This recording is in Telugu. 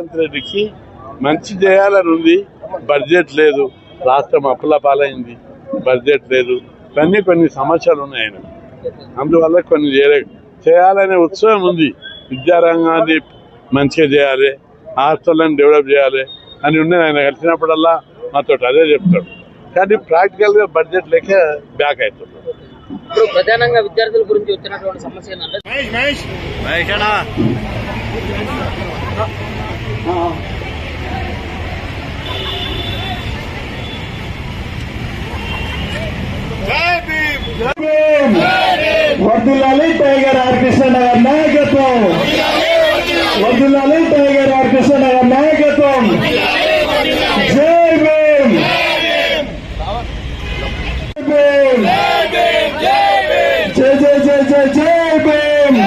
రేవంత్ రెడ్డికి మంచి చేయాలని ఉంది. బడ్జెట్ లేదు. రాష్ట్రం అప్పుల పాలైంది. బడ్జెట్ లేదు. ఇవన్నీ కొన్ని సమస్యలు ఉన్నాయి ఆయన. అందువల్ల కొన్ని చేయలే చేయాలనే ఉత్సవం ఉంది. విద్యారంగాన్ని మంచిగా చేయాలి. హాస్టల్ని డెవలప్ చేయాలి అని ఉన్నాయి ఆయన. కలిసినప్పుడల్లా మాతో అదే చెప్తాడు. కానీ ప్రాక్టికల్గా బడ్జెట్ లేక బ్యాక్ అవుతుంది ఇప్పుడు ప్రధానంగా విద్యార్థుల గురించి వచ్చినటువంటి సమస్య ఏంటంటే Oo. వద్దులాలి టైగర్ ఆర్ కృష్ణనగర్ నాయకత్వం వద్దులాలి టైగర్ ఆర్ కృష్ణనగర్ నాయకత్వం జై భీమ్ జై జై జై జై జై భీమ్